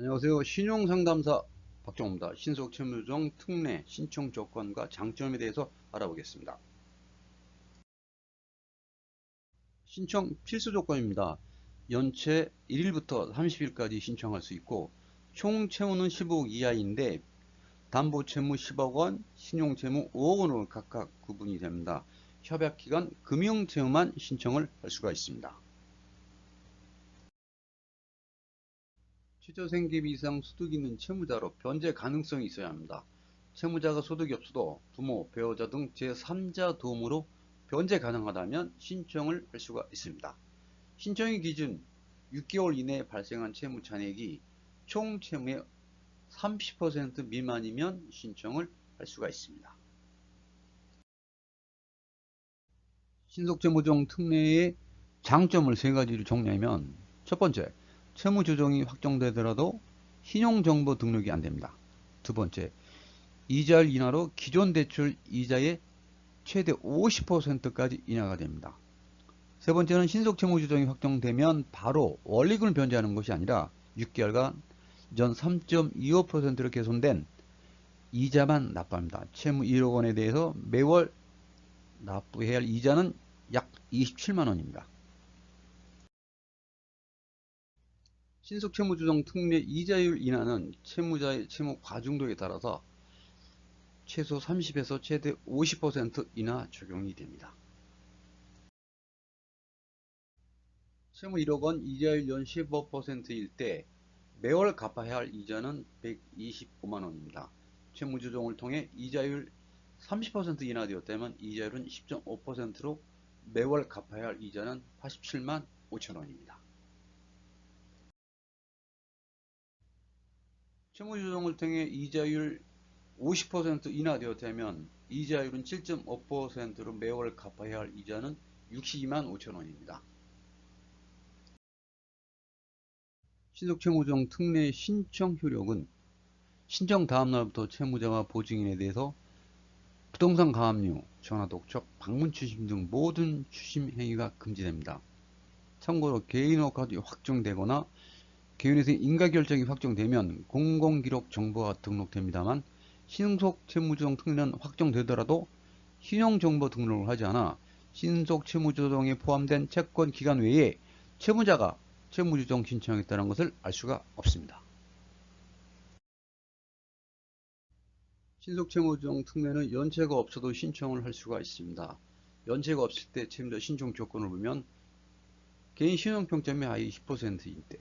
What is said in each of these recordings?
안녕하세요. 신용상담사 박정호입니다. 신속 채무조정 특례 신청 조건과 장점에 대해서 알아보겠습니다. 신청 필수 조건입니다. 연체 1일부터 30일까지 신청할 수 있고 총 채무는 15억 이하인데 담보 채무 10억 원, 신용 채무 5억 원으로 각각 구분이 됩니다. 협약 기간 금융 채무만 신청을 할 수가 있습니다. 최저생계비 이상 소득이 있는 채무자로 변제 가능성이 있어야 합니다. 채무자가 소득이 없어도 부모, 배우자 등 제3자 도움으로 변제 가능하다면 신청을 할 수가 있습니다. 신청의 기준 6개월 이내에 발생한 채무 잔액이 총 채무의 30% 미만이면 신청을 할 수가 있습니다. 신속채무종 특례의 장점을 세 가지로 정리하면 첫 번째, 채무 조정이 확정되더라도 신용정보 등록이 안됩니다. 두 번째, 이자율 인하로 기존 대출 이자의 최대 50%까지 인하가 됩니다. 세 번째는 신속 채무 조정이 확정되면 바로 원리금을 변제하는 것이 아니라 6개월간 전 3.25%로 개선된 이자만 납부합니다. 채무 1억 원에 대해서 매월 납부해야 할 이자는 약 27만 원입니다. 신속 채무조정 특례 이자율 인하는 채무자의 채무 과중도에 따라서 최소 30에서 최대 50% 인하 적용이 됩니다. 채무 1억 원 이자율 연 15%일 때 매월 갚아야 할 이자는 125만 원입니다. 채무 조정을 통해 이자율 30% 인하되었다면 이자율은 10.5%로 매월 갚아야 할 이자는 87만 5천 원입니다. 채무 조정을 통해 이자율 50% 인하되었다면 이자율은 7.5%로 매월 갚아야 할 이자는 62만 5천원입니다. 신속채무조정 특례 신청 효력은 신청 다음날부터 채무자와 보증인에 대해서 부동산 가압류, 전화 독촉, 방문 추심 등 모든 추심 행위가 금지됩니다. 참고로 개인호가도 확정되거나 개인에서 인가결정이 확정되면 공공기록 정보가 등록됩니다만 신속 채무조정 특례는 확정되더라도 신용정보 등록을 하지 않아 신속 채무조정에 포함된 채권 기간 외에 채무자가 채무조정 신청했다는 것을 알 수가 없습니다. 신속채무조정 특례는 연체가 없어도 신청을 할 수가 있습니다. 연체가 없을 때 채무자 신청 조건을 보면 개인 신용평점이 하위 10%일 때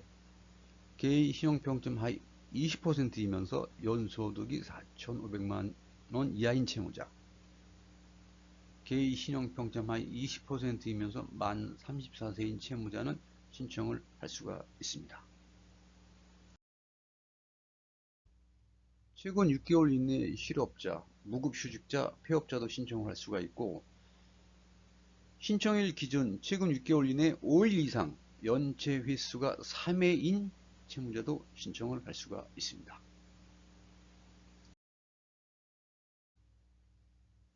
개의 신용평점 하위 20%이면서 연소득이 4,500만 원 이하인 채무자 개의 신용평점 하위 20%이면서 만 34세인 채무자는 신청을 할 수가 있습니다. 최근 6개월 이내 실업자, 무급휴직자, 폐업자도 신청을 할 수가 있고 신청일 기준 최근 6개월 이내 5일 이상 연체 횟수가 3회인 채무자도 신청을 할 수가 있습니다.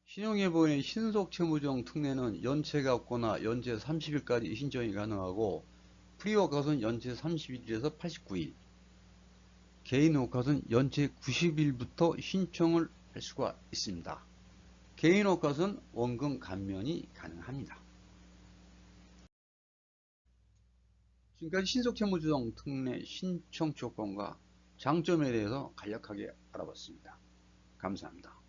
신용예보인의 신속채무정 특례는 연체가 없거나 연체 30일까지 신청이 가능하고 프리워컷은 연체 31일에서 89일 개인워컷은 연체 90일부터 신청을 할 수가 있습니다. 개인워컷은 원금 감면이 가능합니다. 지금까지 신속채무조정 특례 신청 조건과 장점에 대해서 간략하게 알아봤습니다. 감사합니다.